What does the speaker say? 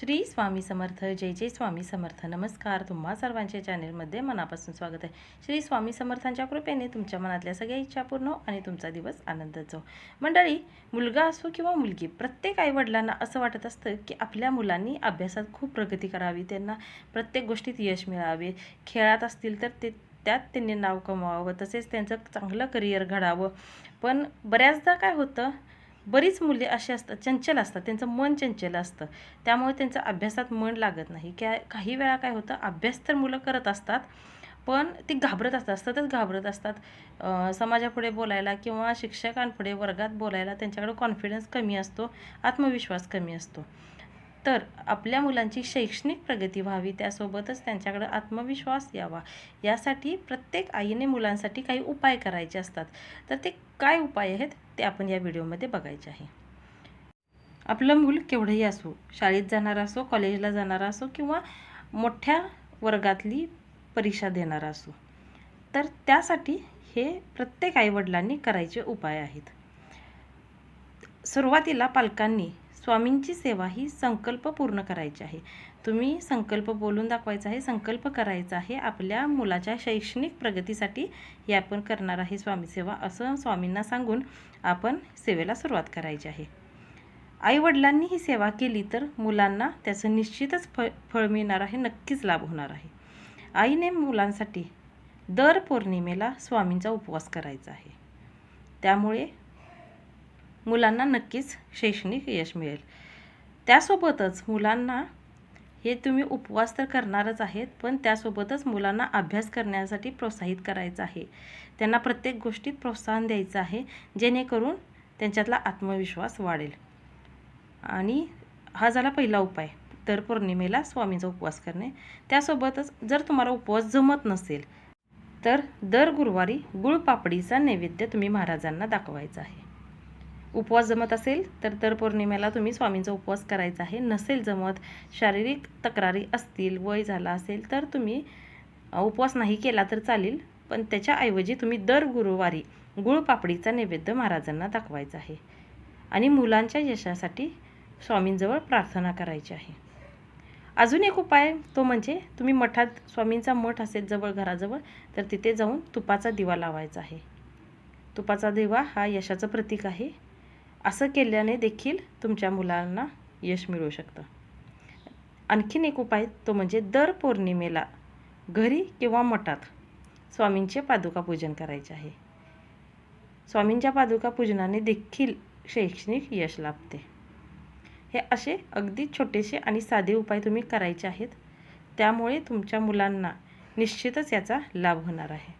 श्री स्वामी समर्थ जय जय स्वामी समर्थ. नमस्कार तुम्हा सर्वांच्या चॅनेलमध्ये मनापासून स्वागत आहे. श्री स्वामी समर्थांच्या कृपेने तुमच्या मनातल्या सगळ्या इच्छा पूर्ण हो आणि तुमचा दिवस आनंदाचा जाऊ मंडळी मुलगा असो किंवा मुलगी प्रत्येक आईवडिलांना असं वाटत असतं की आपल्या मुलांनी अभ्यासात खूप प्रगती करावी त्यांना प्रत्येक गोष्टीत यश मिळावे. खेळात असतील तर ते त्यात त्यांनी नाव कमवावं तसेच त्यांचं चांगलं करिअर घडावं. पण बऱ्याचदा काय होतं बरीच मुले अशी असतात चंचल असतात त्यांचं मन चंचल असतं. त्यामुळे त्यांचं अभ्यासात मन लागत नाही. क्या काही वेळा काय होतं अभ्यास तर मुलं करत असतात पण ती घाबरत असतात सतत घाबरत असतात. समाजापुढे बोलायला किंवा शिक्षकांपुढे वर्गात बोलायला त्यांच्याकडे कॉन्फिडन्स कमी असतो आत्मविश्वास कमी असतो. तर आपल्या मुलांची शैक्षणिक प्रगती व्हावी त्यासोबतच त्यांच्याकडे आत्मविश्वास यावा. यासाठी प्रत्येक आईने मुलांसाठी काही उपाय करायचे असतात. तर ते काय उपाय आहेत? ते आपण या व्हिडिओमध्ये बघायचे आहे. आपलं मूल केवढंही असो शाळेत जाणारा असो कॉलेजला जाणारा असो किंवा मोठ्या वर्गातली परीक्षा देणारा असो तर त्यासाठी हे प्रत्येक आईवडिलांनी करायचे उपाय आहेत. सुरुवातीला पालकांनी स्वामींची सेवा ही संकल्प पूर्ण करायची आहे. तुम्ही संकल्प बोलून दाखवायचा आहे संकल्प करायचा आहे आपल्या मुलाच्या शैक्षणिक प्रगतीसाठी हे आपण करणार आहे स्वामी सेवा असं स्वामींना सांगून आपण सेवेला सुरुवात करायची आहे. आईवडिलांनी ही सेवा केली तर मुलांना त्याचं निश्चितच फळ फळ मिळणार आहे नक्कीच लाभ होणार आहे. आईने मुलांसाठी दर पौर्णिमेला स्वामींचा उपवास करायचा आहे. त्यामुळे मुलांना नक्कीच शैक्षणिक यश मिळेल. त्यासोबतच मुलांना हे तुम्ही उपवास तर करणारच आहेत पण त्यासोबतच मुलांना अभ्यास करण्यासाठी प्रोत्साहित करायचं आहे. त्यांना प्रत्येक गोष्टीत प्रोत्साहन द्यायचं आहे जेणेकरून त्यांच्यातला आत्मविश्वास वाढेल. आणि हा झाला पहिला उपाय तर पौर्णिमेला स्वामींचा उपवास करणे. त्यासोबतच जर तुम्हाला उपवास जमत नसेल तर दर गुरुवारी गुळपापडीचा नैवेद्य तुम्ही महाराजांना दाखवायचा आहे. उपवास जमत असेल तर दर पौर्णिमेला तुम्ही स्वामींचा उपवास करायचा आहे. नसेल जमत शारीरिक तक्रारी असतील वय झाला असेल तर तुम्ही उपवास नाही केला तर चालेल. पण त्याच्याऐवजी तुम्ही दर गुरुवारी गुळपापडीचा नैवेद्य महाराजांना दाखवायचा आहे. आणि मुलांच्या यशासाठी स्वामींजवळ प्रार्थना करायची आहे. अजून एक उपाय तो म्हणजे तुम्ही मठात स्वामींचा मठ असेल जवळ घराजवळ तर तिथे जाऊन तुपाचा दिवा लावायचा आहे. तुपाचा दिवा हा यशाचं प्रतीक आहे. असं केल्याने देखील तुमच्या मुलांना यश मिळू शकतं. आणखीन एक उपाय तो म्हणजे दर पौर्णिमेला घरी किंवा मठात स्वामींचे पादुका पूजन करायचे आहे. स्वामींच्या पादुका पूजनाने देखील शैक्षणिक यश लाभते. हे असे अगदी छोटेसे आणि साधे उपाय तुम्ही करायचे आहेत. त्यामुळे तुमच्या मुलांना निश्चितच याचा लाभ होणार आहे.